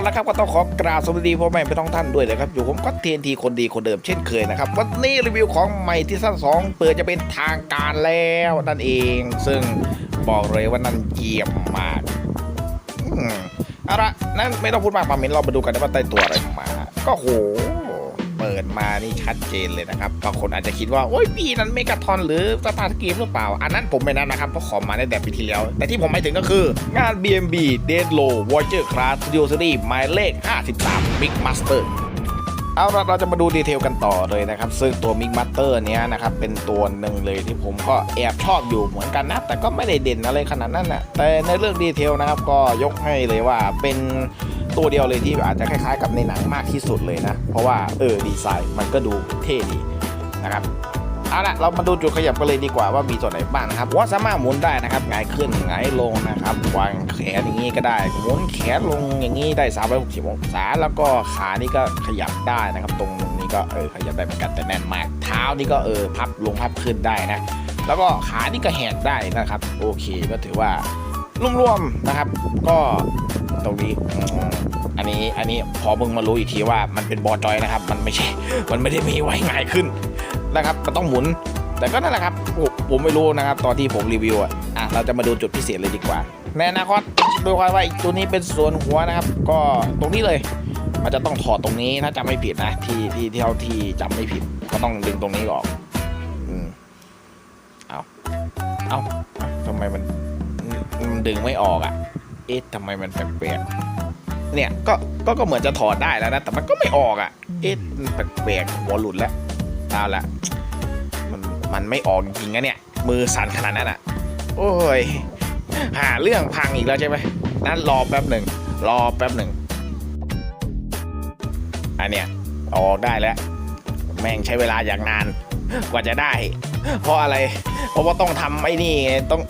เอาละครับก็ต้องขอกราบสวัสดีพ่อแม่พี่น้องท่านด้วยนะครับอยู่ผมก็เทียนทีคนดีคนเดิมเช่นเคยนะครับวันนี้รีวิวของใหม่ที่สั้นสองเปิดจะเป็นทางการแล้วนั่นเอง ซึ่งบอกเลยว่านั่นเยี่ยมมากอืมเอาละนั่นไม่ต้องพูดมากปามินเรามาดูกันนะว่าใต้ตัวอะไรมาก็โห ดมานี่ชัดเจนเลยนะครับบางคนอาจจะคิดว่า โอ้ยพี่นั้นเมกาทอนหรือสตาร์เกมหรือเปล่า อันนั้นผมไม่นั้นนะครับเพราะขอมาในแต่ปีที่แล้ว แต่ที่ผมหมายถึงก็คืองาน BMB Dead Low Watcher Class Studio Series หมายเลข 53 Big Master เอาละเราจะมาดูดีเทลกันต่อเลยนะครับ ซึ่งตัว Big Master เนี้ยนะครับ เป็นตัวหนึ่งเลยที่ผมก็แอบชอบอยู่เหมือนกันนะ แต่ก็ไม่ได้เด่นอะไรขนาดนั้นนะแต่ในเรื่องดีเทลนะครับก็ยกให้เลยว่าเป็น ตัวเดียวเลยที่อาจจะคล้ายๆ กับในหนังมากที่สุดเลยนะ เพราะว่าเออดีไซน์มันก็ดูเท่ดีนะครับเอาละเรามาดูจุดขยับกันเลยดีกว่าว่ามีตัวไหนบ้างนะครับว่าสามารถหมุนได้นะครับหงายขึ้นหงายลงนะครับวางแขนอย่างนี้ก็ได้หมุนแขนลงอย่างนี้ได้360องศาแล้วก็ขานี่ก็ขยับได้นะครับ ตรงนี้ก็เออขยับได้เหมือนกันแต่แน่นมาก เท้านี่ก็เออพับลงพับขึ้นได้นะ แล้วก็ขานี่ก็แหกได้นะครับ โอเคก็ถือว่ารวมๆนะครับ ก็ ตรงนี้อันนี้อันนี้พอมึงมารู้อีกทีว่ามันเป็นบอลจอยนะครับ มันไม่ใช่ มันไม่ได้มีไว้ง่ายขึ้นนะครับมันต้องหมุน แต่ก็นั่นแหละครับผมไม่รู้นะครับ ตอนที่ผมรีวิวอะเราจะมาดูจุดพิเศษเลยดีกว่าในอนาคตดูความว่าอีกตัวนี้เป็นส่วนหัวนะครับ ก็ตรงนี้เลย มันจะต้องถอดตรงนี้ถ้าจำไม่ผิดนะ ที่ที่ที่เท่าที่จำไม่ผิด ก็ต้องดึงตรงนี้ออกอืมเอาเอาทำไมมันมันดึงไม่ออกอะ เอ๊ะทำไมมันแปลกๆเนี่ยก็ก็ก็เหมือนจะถอดได้แล้วนะ แต่มันก็ไม่ออกอะ เอ๊ะแปลกๆหัวหลุดแล้วเอาละมันมันไม่ออกจริงๆนะเนี่ย มือสั่นขนาดนั้นอะ โอ้ย หาเรื่องพังอีกแล้วใช่ไหมนั่นรอแป๊บหนึ่งรอแป๊บหนึ่งอันเนี้ยออกได้แล้ว แม่งใช้เวลาอย่างนานกว่าจะได้ เพราะอะไร เพราะว่าต้องทำไอ้นี่ต้อง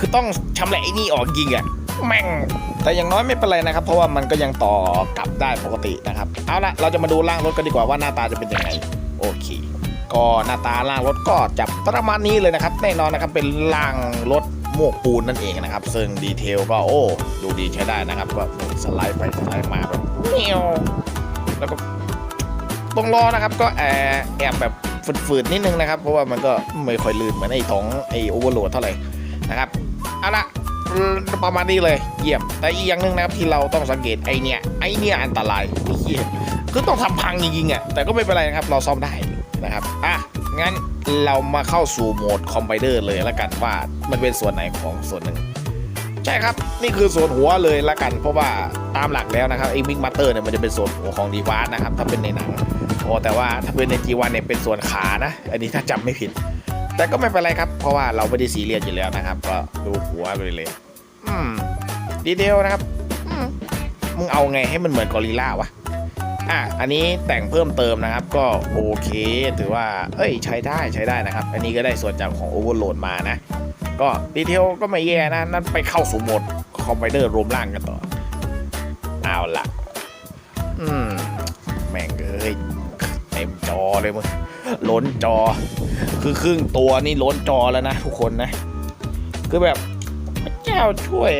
คือต้องชำแหละไอ้นี่ออกยิงอะ่ะ แม่งแต่อย่างน้อยไม่เป็นไรนะครับ เพราะว่ามันก็ยังต่อกลับได้ปกตินะครับ เอาละเราจะมาดูล่างรถกันดีกว่าว่าหน้าตาจะเป็นยังไงโอเค ก็หน้าตาล่างรถก็จะประมาณนี้เลยนะครับ แน่นอนนะครับเป็นล่างรถโมวกปูนนั่นเองนะครับ ซึ่งดีเทลก็โอ้ดูดีใช้ได้นะครับ ก็สไลด์ไปสไลด์มาแบบเนียวแล้วก็ตรงล้อนะครับก็แอบแอบแบบฝืดๆนิดนึงนะครับ เพราะว่ามันก็ไม่ค่อยลื่นเหมือนไอ้ท้องไอ้โอเวอร์โหลดเท่าไหร่นะครับเอาละ ประมาณนี้เลยเยี่ยมแต่อีกอย่างหนึ่งนะครับที่เราต้องสังเกตไอเนี่ยไอเนี่ยอันตรายไอ้เหี้ยคือต้องทำพังจริงๆอะแต่ก็ไม่เป็นไรนะครับเราซ่อมได้นะครับอะงั้นเรามาเข้าสู่โหมดคอมไบเดอร์เลยแล้วกันว่ามันเป็นส่วนไหนของส่วนหนึ่งใช่ครับนี่คือส่วนหัวเลยละกัน เพราะว่าตามหลักแล้วนะครับไอ้บิ๊กมาเตอร์เนี่ยมันจะเป็นส่วนหัวของดีวาร์นะครับถ้าเป็นในหนังโอ้แต่ว่าถ้าเป็นในจีวันเนี่ยเป็นส่วนขานะ อันนี้ถ้าจำไม่ผิด แต่ก็ไม่เป็นไรครับ เพราะว่าเราไม่ได้ซีเรียสอยู่แล้วนะครับ ก็ดูหัวไปเลย อืมดีเทลนะครับอืมมึงเอาไงให้มันเหมือนกอริลล่าวะอะอันนี้แต่งเพิ่มเติมนะครับ ก็โอเคถือว่า เอ้ยใช้ได้ใช้ได้นะครับ อันนี้ก็ได้ส่วนจากของ Overload มานะ ก็ดีเทลก็ไม่แย่นะ นั่นไปเข้าสู่โหมดคอมไบเดอร์รวมร่างกันต่อ เอาล่ะอืม แม่งเอ้ยเต็มจอเลยมึงล้นจอ คือครึ่งตัวนี่ล้นจอแล้วนะทุกคนนะ คือแบบพระเจ้าช่วย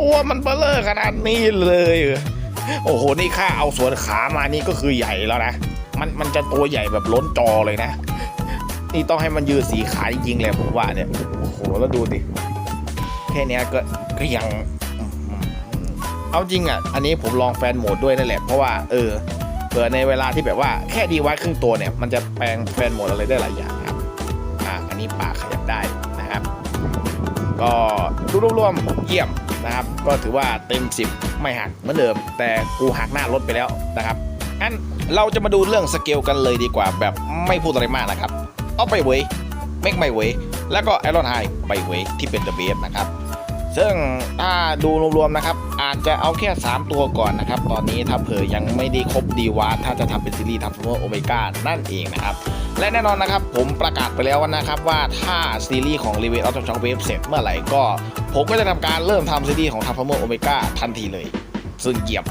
ตัวมันเบลอขนาดนี้เลย โอ้โห นี่ค่าเอาส่วนขามานี่ก็คือใหญ่แล้วนะ มันมันจะตัวใหญ่แบบล้นจอเลยนะ นี่ต้องให้มันยืดสีขาจริงๆเลยผมว่าเนี่ย โอ้โห แล้วดูดิแค่นี้ก็ก็ยังเอาจริงอะ อันนี้ผมลองแฟนโหมดด้วยนั่นแหละ เพราะว่าเออเผื่อในเวลาที่แบบว่าแค่ดีไวัดครึ่งตัวเนี่ย มันจะแปลงแฟนโหมดอะไรได้หลายอย่างครับ อะอันนี้ปากขยับได้นะครับ ก็ รวมๆเยี่ยมนะครับ ก็ถือว่าเต็ม 10 ไม่หักเหมือนเดิม แต่กูหักหน้ารถไปแล้วนะครับงั้นเราจะมาดูเรื่องสเกลกันเลยดีกว่าแบบไม่พูดอะไรมากนะครับ เอาไปเว้ยเมกไม่เว้ยแล้วก็ไอรอนไฮไปเว้ยที่เป็นเดอะเบสนะครับซึ่งถ้าดูรวมๆนะครับ อาจจะเอาแค่ 3 ตัวก่อนนะครับ ตอนนี้ถ้าเผื่อยังไม่ได้ครบดีวาถ้าจะทำเป็นซีรีส์ทัฟเฟอร์โอเมก้านั่นเองนะครับ และแน่นอนนะครับ ผมประกาศไปแล้วนะครับว่าถ้าซีรีส์ของ r e v e l of the Shock Wave เสร็จเมื่อไหร่ก็ ผมก็จะทำการเริ่มทำซีรีส์ของ Transformer Omega ทันทีเลย ซึ่งเยี่ยบ